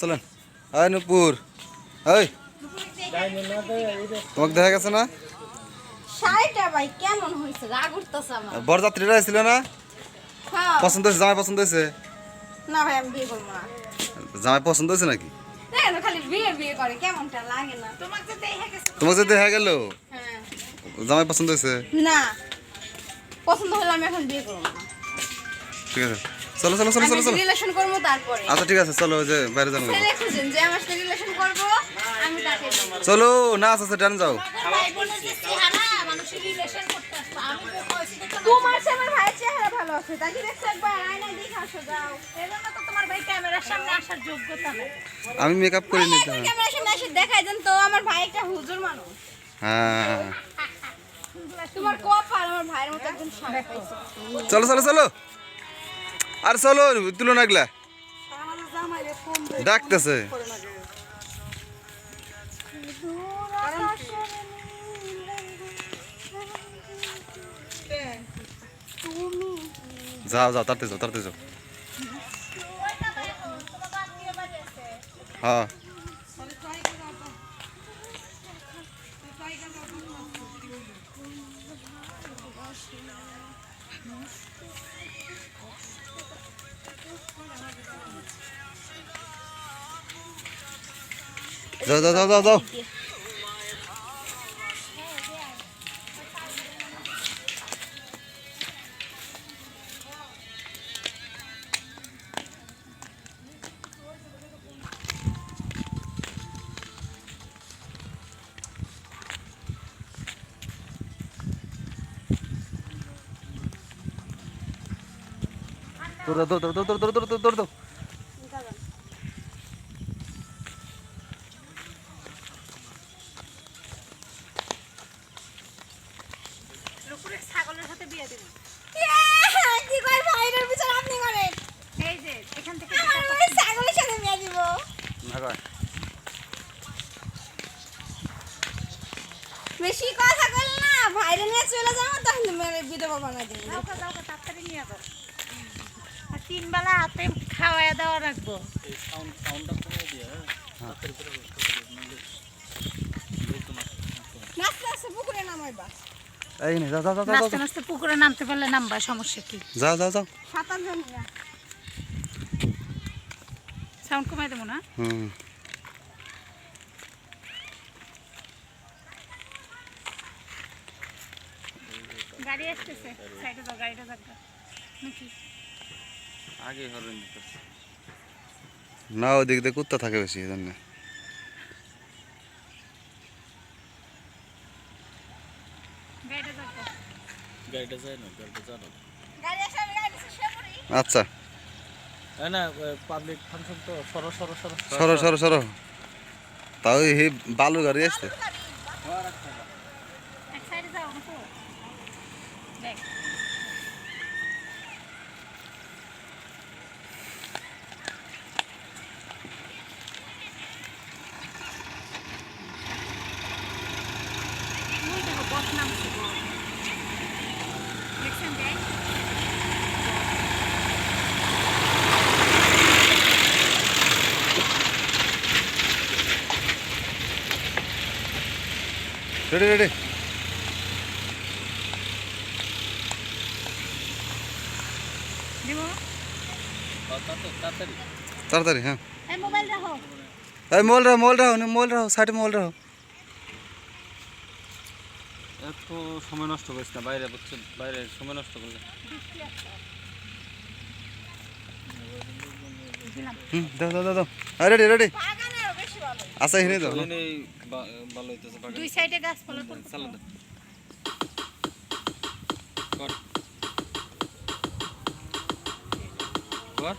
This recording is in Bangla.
চলেন। আয় নুপুর ওই তোমাকে দেখা গেছে না? বরযাত্রীরা ছিল না? হ্যাঁ। পছন্দ হয়েছে জামাই পছন্দ হয়েছে? জামাই পছন্দ হয়েছে নাকি? তোমাকে তো দেখে গেল? হ্যাঁ। জামাই পছন্দ হয়েছে? না পছন্দ হলে আমি এখন বিয়ে করব না। ঠিক আছে। চলো চলো চলো চলো চলো। রিলেশন করব তারপরে। আচ্ছা ঠিক আছে চলো যে বাইরে যাব ছেলে খুঁজেন যে আমার সাথে রিলেশন করব আমি তাকে চলো না আছে ডান যাও। তোমার চেয়ে আমার ভাইয়ের চেহারা ভালো আছে। তাকে দেখছ একবার আয়নায় দেখে আসো যাও। এজন্য তো তোমার ভাই ক্যামেরার সামনে আসার যোগ্যতা নেই। আমি মেকআপ করে নিতে একবার ক্যামেরার সামনে এসে দেখাই দেন তো আমার ভাই একটা হুজুর মানুষ। হ্যাঁ। তোমার কপাল আমার ভাইয়ের মতো একজন পাইছো চলো চলো চলো। আর চলো তুলো না এগুলা। ডাকতেছে। যাও যাও তাড়াতাড়ি যাও তাড়াতাড়ি যাও। হ্যাঁ। যাও যাও যাও যাও দৌড় দৌড় দৌড় দাও দৌড় দাও দৌড় রূপুরের ছাগলের সাথে বিয়ে দেব। কি কই ভাইয়ের বিচার আপনি করেন। এই যে এখান থেকে আমার ভাই ছাগলের সাথে বিয়ে দিব। ভাগো। বেশি কথা বল না ভাইরে নিয়ে চলে যাব তখন তুমি বিধবা বানাই দিবি। যাও যাও তাড়াতাড়ি নিয়ে যাও। আর তিন বেলা হাতে খাওয়াই দেওয়া রাখব। নাচতে নাচতে পুকুরে নামাইবা। এই নে যাও যাও যাও যাও নাচতে নাচতে পুকুরে নামতে পারলে নামবা সমস্যা কি? যাও যাও যাও সাঁতার জানি না। সাউন্ড কমাই দেবো না? হুম। গাড়ি আসতেছে সাইডে যাও গাড়িটা যাবে নাকি? আগে হরেন না ওদিক দিয়ে কুত্তা থাকে বেশি এই জন্য গাড়িটা যাবে গাড়িটা যায় না গাড়িটা যায় না গাড়ি আসে আমি গাড়ি নিচে শুয়ে পড়ি আচ্ছা। তাই না পাবলিক ফাংশন তো সরো সরো সরো। সরো সরো সরো। তাও এই বালু গাড়ি আসছে? এক সাইডে রেডি দিব? তাড়াতাড়ি তাড়াতাড়ি হ্যাঁ এই মোবাইল রাখো। এই মোল রাখো মোল রাখো মোল রাখো সাইডে মোল রাখো এত সময় নষ্ট করিস না বাইরে বুঝছেন বাইরে সময় নষ্ট করলে। দাও দাও দাও দাও। Ready ready. বাগানে আরও বেশি ভালো আচ্ছা এখানে দাও ভালো হইতেছে দুই সাইডে গাছপালা তো চালা দে কর। কর।